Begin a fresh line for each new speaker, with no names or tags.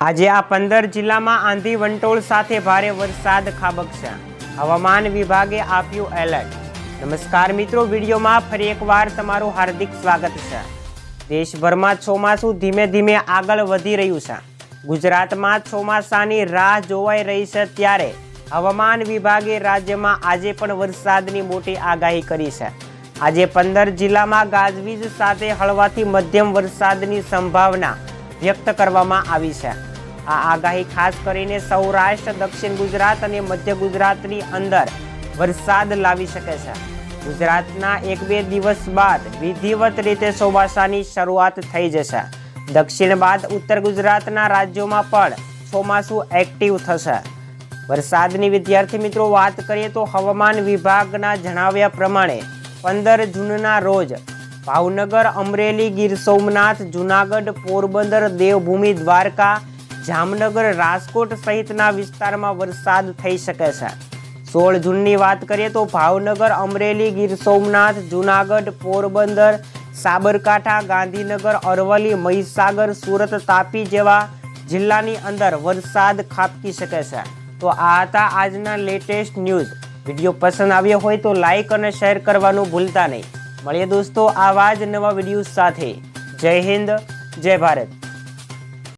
આજે આ પંદર જિલ્લામાં આંધી વંટોળ સાથે ભારે વરસાદ ખાબકશે હવામાન વિભાગે આપ્યું એલર્ટ. નમસ્કાર મિત્રો, વિડીયોમાં ફરી એકવાર તમારું હાર્દિક સ્વાગત છે. દેશભરમાં ચોમાસું ધીમે ધીમે આગળ વધી રહ્યું છે. ગુજરાતમાં ચોમાસાની રાહ જોવાઈ રહી છે ત્યારે હવામાન વિભાગે રાજ્યમાં આજે પણ વરસાદની મોટી આગાહી કરી છે. આજે પંદર જિલ્લામાં ગાજવીજ સાથે હળવાથી મધ્યમ વરસાદની સંભાવના વ્યક્ત કરવામાં આવી છે. આ આગાહી ખાસ કરીને સૌરાષ્ટ્ર, દક્ષિણ ગુજરાત અને મધ્ય ગુજરાતની અંદર વરસાદ લાવી શકે છે. ગુજરાતના એક બે દિવસ બાદ વિધિવત રીતે ચોમાસાની શરૂઆત થઈ જશે. દક્ષિણ બાદ ઉત્તર ગુજરાતના રાજ્યોમાં પણ ચોમાસું એક્ટિવ થશે. વરસાદની વિદ્યાર્થી મિત્રો, વાત કરીએ તો હવામાન વિભાગના જણાવ્યા પ્રમાણે પંદર જૂનના રોજ ભાવનગર, અમરેલી ગીર સોમનાથ, જુનાગઢ, પોરબંદર, દેવભૂમિ, દ્વારકા, જામનગર, રાજકોટ સહિતના વિસ્તારમાં વરસાદ થઈ શકે છે. સોળ જૂનની વાત કરીએ તો ભાવનગર, અમરેલી ગીર સોમનાથ, જુનાગઢ, પોરબંદર, સાબરકાંઠા, ગાંધીનગર, અરવલ્લી, મહીસાગર, સુરત, તાપી જેવા જિલ્લાની અંદર વરસાદ ખાબકી શકે છે. તો આ હતા આજના લેટેસ્ટ ન્યૂઝ. વીડિયો પસંદ આવ્યો હોય તો લાઇક અને શેર કરવાનું ભૂલતા નહીં. મળીએ દોસ્તો આવા જ નવા વીડિયો સાથે. જય હિન્દ જય ભારત.